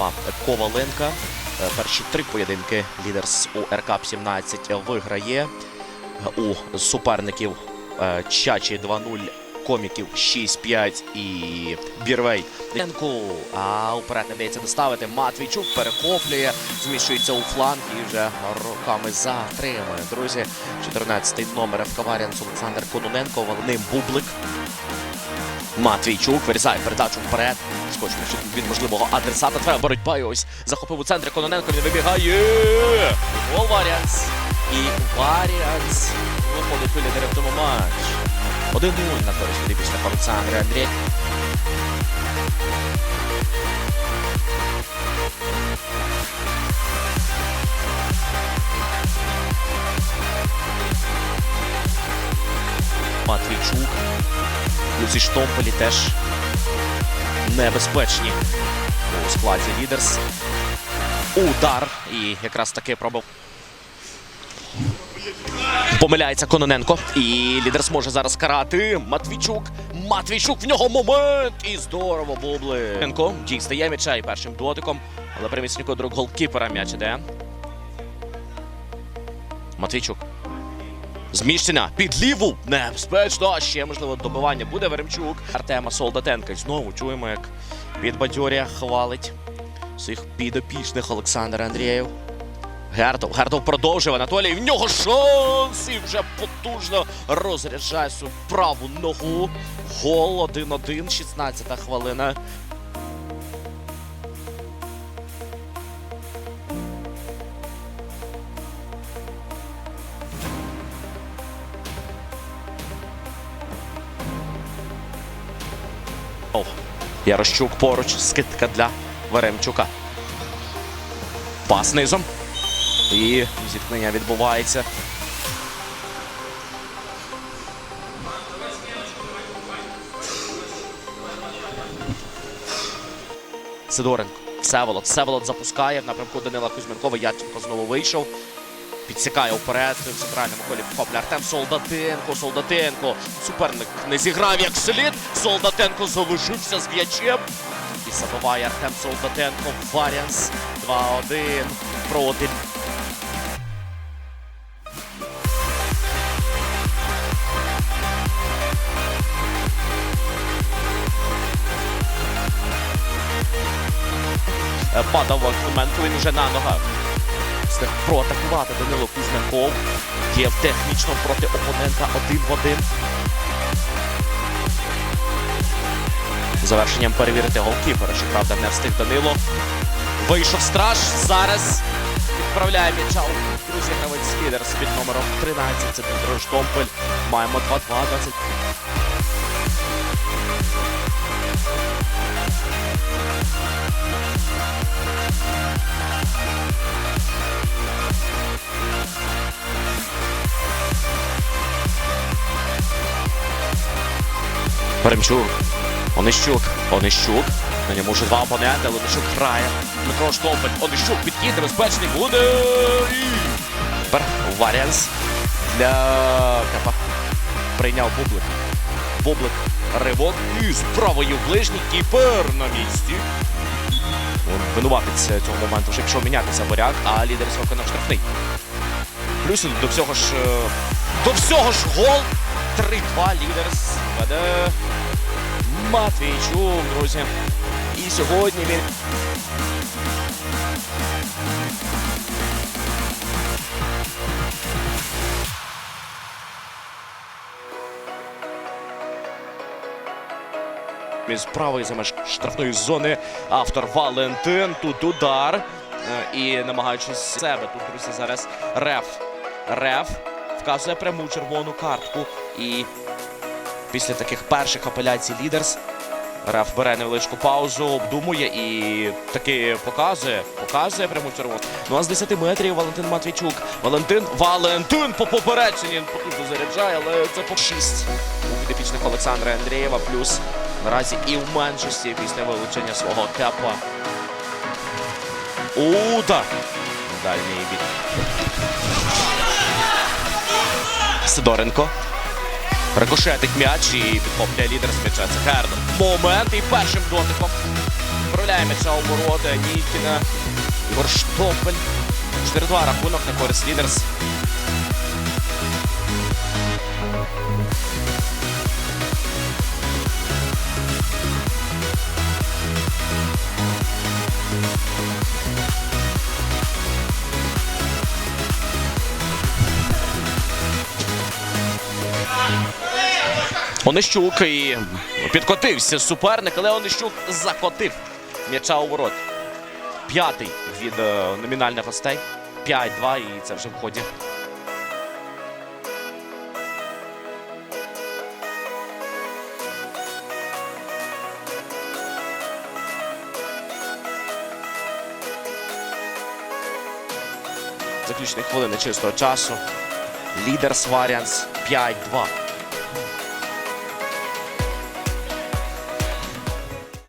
Ярослава Коваленка. Е, Перші три поєдинки лідерс у РК 17 виграє. У суперників е, Чачі 2-0, коміків 6-5 і Бірвей. А уперед не вдається доставити. Матвійчук перехоплює, зміщується у фланг і вже руками затримує. Друзі, 14-й номер ФК Варіанс Олександр Кононенко, Валним Бублик. Матвійчук вирізає передачу вперед. Скочимо ще від можливого адресата. Треба боротьба. І ось захопив у центрі Кононенко. Він вибігає. Гол Варіанс. І Варіанс виходить у лідери в тому матч. 1-0 на користь підопічних Олександра Андрій. Плюс штомпелі теж небезпечні у складі лідерс. Удар. І якраз таки пробив. Помиляється Кононенко. І лідерс може зараз карати. Матвійчук. Матвійчук в нього момент. І здорово Бубленко. Дій стає м'яча і першим дотиком. Але приміцнику друг голкіпера м'яч іде. Матвійчук. Зміщення під ліву. Небезпечно. А ще можливо добивання буде Веремчук. Артема Солдатенка. Знову чуємо, як підбадьоря хвалить своїх підопічних Олександр Андрієв. Гердов. Гердов продовжує Анатолій. В нього шанс! І вже потужно розряджає свою праву ногу. Гол 1-1, 16 хвилина. О, Ярощук поруч. Скидка для Веремчука. Пас низом. І зіткнення відбувається. Сидоренко. Всеволод. Всеволод запускає в напрямку Данила Кузьменкова. Ядченко знову вийшов. Підсікає вперед в центральному колі Хопля Артем Солдатенко. Солдатенко. Суперник не зіграв як слід. Солдатенко залишився з м'ячем. І забиває Артем Солдатенко. Варіанс 2-1 проти. Падав Клименко, він вже на ногах. Встиг проатакувати Данило Кузьменков. Є технічно проти опонента один в один. Завершенням перевірити голкіпера. Щоправда, не встиг Данило. Вийшов страж. Зараз відправляє м'яча у друзі гравець лідер з під номером 13. Це Дмитро Штомпель. Маємо 2-2. 20. Перемчук. Онищук. Онищук. На ньому вже два опоненти, але Онищук грає. Дмитро Штомпель. Онищук підхід небезпечний буде. Тепер Варіанс для Капа. Прийняв Бублик. Бублик. Ривок. І з правої в ближній кіпер на місці. Винуватець цього моменту вже пішов мінятися варяг, а лідер виконав штрафний. Плюс до всього ж. е, До всього ж гол. 3-2 лідерс веде Матвійчук, друзі. І сьогодні він. З правої за меж штрафної зони автор Валентин. Тут удар. Е, І намагаючись себе. Тут, друзі, зараз реф. Реф вказує пряму червону картку. І після таких перших апеляцій лідерс Реф бере невеличку паузу, обдумує і таки показує, показує пряму червону. Ну а з 10 метрів Валентин Матвійчук. Валентин, Валентин по попередженні потужно заряджає, але це по 6 у підопічних Олександра Андрієва. Плюс наразі і в меншості після вилучення свого кепа. Удар! Дальній бік. Сидоренко. Рикошетить м'яч і підхоплює лідер з м'яча. Це Гердо. Момент і першим дотиком. Вправляє м'яча у ворота Нікіна. Ігор Штопель. 4-2 рахунок на користь лідерс. Онищук і підкотився суперник, але Онищук закотив м'яча у ворот. П'ятий від е, номінальних гостей. 5-2 і це вже в ході. Заключні хвилини чистого часу. Лідер Сварянс 5-2.